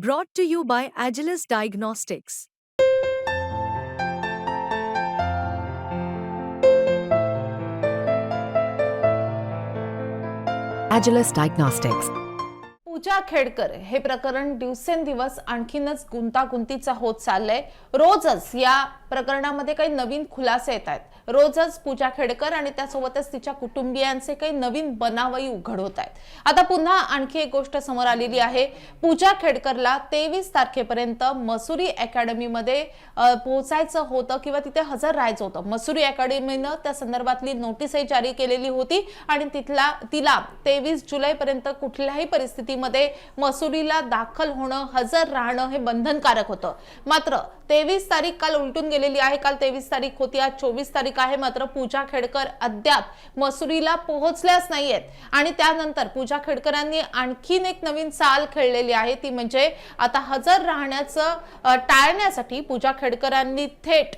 Brought to you by Agilus Diagnostics. Agilus Diagnostics. पूजा खेडकर हे प्रकरण दिवसेंदिवस आणखीनच गुंतागुंतीचं होत चाललंय रोजच या प्रकरणामध्ये काही नवीन खुलासे येत आहेत. रोजच पूजा खेडकर आणि त्यासोबतच तिच्या कुटुंबियांचे काही नवीन बनावही उघड होत आहेत. आता पुन्हा आणखी एक गोष्ट समोर आलेली आहे. पूजा खेडकरला तेवीस तारखेपर्यंत मसुरी अकॅडमीमध्ये पोहोचायचं होतं किंवा तिथे हजर राहायचं होतं. मसुरी अकॅडमीनं त्या संदर्भातली नोटीसही जारी केलेली होती आणि तिथला तिला तेवीस जुलैपर्यंत कुठल्याही परिस्थितीमध्ये मसुरीला दाखल होणं हजर राहणं हे बंधनकारक होतं. मात्र तेवीस तारीख काल उलटून केलेली आहे. काल तेवीस तारीख होती. आज चोवीस तारीख आहे. मात्र पूजा खेडकर अद्याप मसुरीला पोहोचल्याच नाहीयेत. आणि त्यानंतर पूजा खेडकरांनी आणखीन एक नवीन चाल खेळलेली आहे. ती म्हणजे आता हजर राहण्याचं टाळण्यासाठी पूजा खेडकरांनी थेट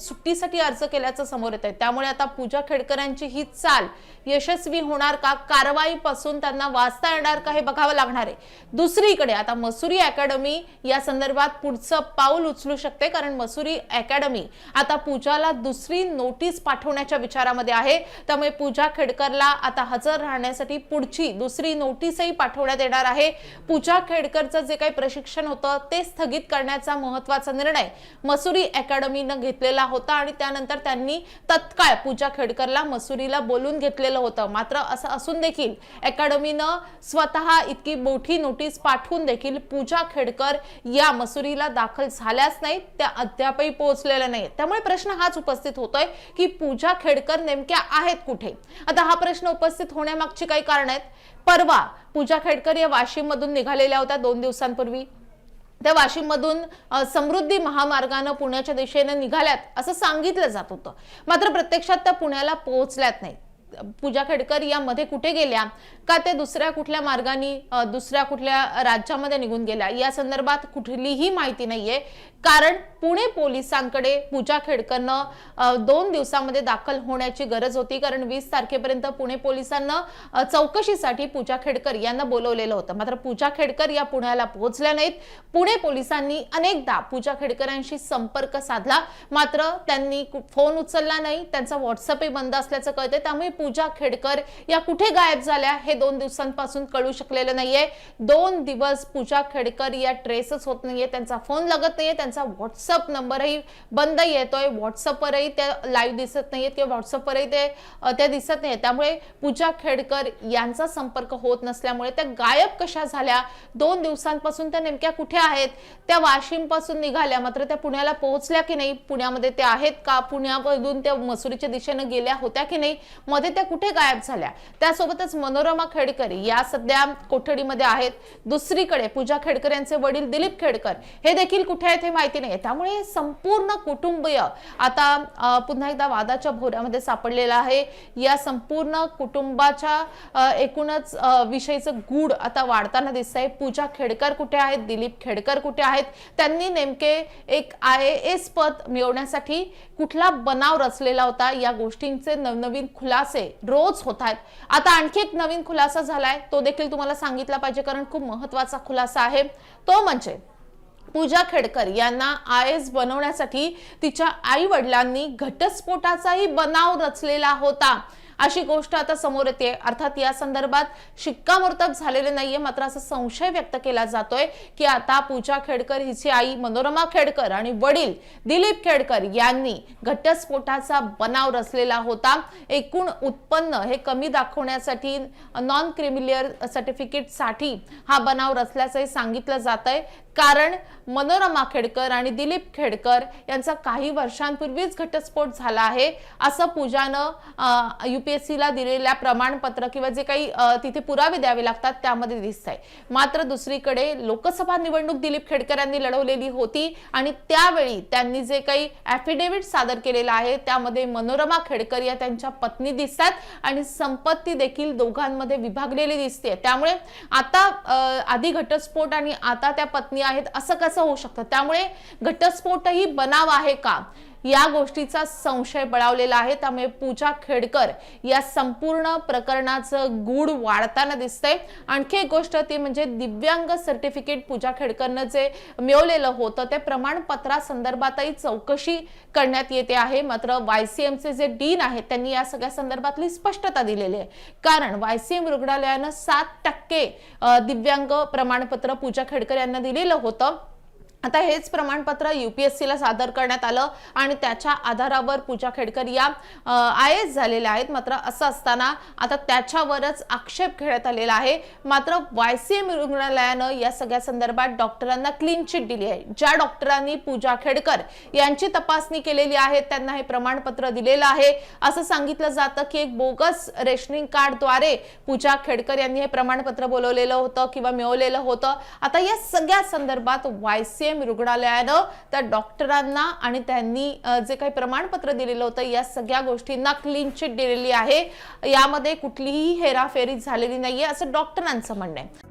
सुट्टीसाठी अर्ज केल्याचं समोर येत आहे त्यामुळे आता पूजा खेडकरांची ही चाल यशस्वी होणार का? कारवाईपासून त्यांना वाचता येणार का? हे बघावं लागणार आहे. दुसरीकडे आता मसुरी अकॅडमी या संदर्भात पुढचं पाऊल उचलू शकते. कारण मसुरी अकॅडमी आता पूजाला दुसरी नोटीस पाठवण्याच्या विचारामध्ये आहे. त्यामुळे पूजा खेडकरला आता हजर राहण्यासाठी पुढची दुसरी नोटीसही पाठवण्यात येणार आहे. पूजा खेडकरचं जे काही प्रशिक्षण होतं ते स्थगित करण्याचा महत्त्वाचा निर्णय मसुरी अकॅडमीनं घेतलेला होता आणि त्यानंतर त्यांनी तत्काळ पूजा खेडकरला मसुरीला बोलून घेतलेलं होतं. मात्र असं असून देखील अकॅडमीनं स्वतः इतकी मोठी नोटीस पाठवून देखील पूजा खेडकर या मसुरीला दाखल झाल्याच नाहीत. त्या अद्यापही पोहोचलेल्या नाही त्यामुळे प्रश्न हाच उपस्थित होतोय की पूजा खेडकर नेमक्या आहेत कुठे? आता हा प्रश्न उपस्थित होण्यामागची काही कारण आहेत. परवा पूजा खेडकर या वाशिम मधून निघालेल्या होत्या दोन दिवसांपूर्वी. त्या वाशिम मधून समृद्धी महामार्गानं पुण्याच्या दिशेने निघाल्यात असं सांगितलं जात होतं. मात्र प्रत्यक्षात त्या पुण्याला पोहोचल्यात नाही पूजा खेडकर यामध्ये कुठे गेल्या? का ते दुसऱ्या कुठल्या मार्गाने दुसऱ्या कुठल्या राज्यामध्ये निघून गेल्या? या संदर्भात कुठलीही माहिती नाहीये. कारण पुणे पोलिसांकडे पूजा खेडकरनं दोन दिवसामध्ये दाखल होण्याची गरज होती. कारण वीस तारखेपर्यंत पुणे पोलिसांना चौकशीसाठी पूजा खेडकर यांना बोलवलेलं होतं. मात्र पूजा खेडकर या पुण्याला पोहोचल्या नाहीत. पुणे पोलिसांनी अनेकदा पूजा खेडकरांशी संपर्क साधला. मात्र त्यांनी कु- फोन उचलला नाही. त्यांचा व्हॉट्सअपही बंद असल्याचं कळते त्यामुळे पूजा खेडकर या कुठे गायब झाल्या हे दोन दिवसांपासून कळू शकलेलं नाहीये. दोन दिवस पूजा खेडकर या ट्रेसच होत नाहीये. त्यांचा फोन लागत नाहीये. त्यांचा व्हॉट्सअप नंबरही बंद येतोय. व्हॉट्सअपवरही त्या लाईव्ह दिसत नाहीयेत किंवा व्हॉट्सअपवरही ते त्या दिसत नाहीये. त्यामुळे पूजा खेडकर यांचा संपर्क होत नसल्यामुळे त्या गायब कशा झाल्या? दोन दिवसांपासून त्या नेमक्या कुठे आहेत? त्या वाशिमपासून निघाल्या. मात्र त्या पुण्याला पोहोचल्या की नाही? पुण्यामध्ये त्या आहेत का? पुण्यामधून त्या मसुरीच्या दिशेनं गेल्या होत्या की नाही? मध्ये त्या कुठे गायब झाल्या? त्यासोबतच मनोरमा खेडकर या सध्या कोठडीमध्ये आहेत. दुसरीकडे पूजा खेडकर यांचे वडील दिलीप खेडकर हे देखील कुठे आहेत हे माहिती नाही त्यामुळे संपूर्ण कुटुंबीय आता पुन्हा एकदा वादाच्या भोऱ्यामध्ये सापडलेला आहे. या संपूर्ण कुटुंबाच्या एकूणच विषयीचं गूढ आता वाढताना दिसतंय. पूजा खेडकर कुठे आहेत? दिलीप खेडकर कुठे आहेत? त्यांनी नेमके एक आय एस पद मिळवण्यासाठी कुठला बनाव रचलेला होता? या गोष्टींचे नवनवीन खुलासे रोज होत आहेत आता आणखी एक नवीन खुलासा झालाय. तो देखील तुम्हाला सांगितला पाहिजे कारण खूप महत्त्वाचा खुलासा आहे. तो म्हणजे पूजा खेडकर यांना आय एस बनवण्यासाठी तिच्या आई वडिलांनी घटस्फोटाचाही बनाव रचलेला होता. अशी गोष्ट आता समोर येते. अर्थात या संदर्भात शिक्कामोर्तब झालेले नाहीये. मात्र असा संशय व्यक्त केला जातोय की आता पूजा खेडकर हिची आई मनोरमा खेडकर आणि वडील दिलीप खेडकर यांनी घटस्फोटाचा बनाव रचलेला होता. एकूण उत्पन्न हे कमी दाखवण्यासाठी नॉन क्रिमिलियर सर्टिफिकेटसाठी हा बनाव रचल्याचंही सांगितलं जात आहे कारण मनोरमा खेडकर आणि दिलीप खेडकर यांचा काही वर्षांपूर्वीच घटस्फोट झाला आहे. असं पूजानं यूपीएससीला दिलेल्या प्रमाणपत्र किंवा जे काही तिथे पुरावे द्यावे लागतात त्यामध्ये दिसत आहे मात्र दुसरीकडे लोकसभा निवडणूक दिलीप खेडकर यांनी लढवलेली होती आणि त्यावेळी त्यांनी जे काही ॲफिडेव्हिट सादर केलेलं आहे त्यामध्ये मनोरमा खेडकर या त्यांच्या पत्नी दिसतात आणि संपत्ती देखील दोघांमध्ये विभागलेली दिसते. त्यामुळे आता आधी घटस्फोट आणि आता त्या पत्नी आहेत असं कसं होऊ शकतं? त्यामुळे घटस्फोटही बनाव आहे का? या गोष्टीचा संशय बळावलेला आहे. त्यामुळे पूजा खेडकर या संपूर्ण प्रकरणाचं गूढ वाढताना दिसतंय. आणखी एक गोष्ट ती म्हणजे दिव्यांग सर्टिफिकेट पूजा खेडकरनं जे मिळवलेलं होतं ते प्रमाणपत्रासंदर्भातही चौकशी करण्यात येते आहे. मात्र वायसीएमचे जे डीन आहेत त्यांनी या सगळ्या संदर्भातली स्पष्टता दिलेली आहे. कारण वायसीएम रुग्णालयानं सात टक्के दिव्यांग प्रमाणपत्र पूजा खेडकर यांना दिलेलं होतं. आता हेच प्रमाणपत्र यू पी एस सीला सादर करण्यात आलं आणि त्याच्या आधारावर पूजा खेडकर या आय एस झालेल्या आहेत. मात्र असं असताना आता त्याच्यावरच आक्षेप घेण्यात आलेला आहे. मात्र वाय सी एम रुग्णालयानं या सगळ्या संदर्भात डॉक्टरांना क्लीन चिट दिली आहे. ज्या डॉक्टरांनी पूजा खेडकर यांची तपासणी केलेली आहे त्यांना हे प्रमाणपत्र दिलेलं आहे. असं सांगितलं जातं की एक बोगस रेशनिंग कार्डद्वारे पूजा खेडकर यांनी हे प्रमाणपत्र बोलवलेलं होतं किंवा मिळवलेलं होतं. आता या सगळ्या संदर्भात वाय वायसीएम रुग्णालयानं त्या डॉक्टरांना आणि त्यांनी जे काही प्रमाणपत्र दिलेलं होतं या सगळ्या गोष्टींना क्लीन चिट दिलेली आहे. यामध्ये कुठलीही हेराफेरी झालेली नाहीये असं डॉक्टरांचं म्हणणं आहे.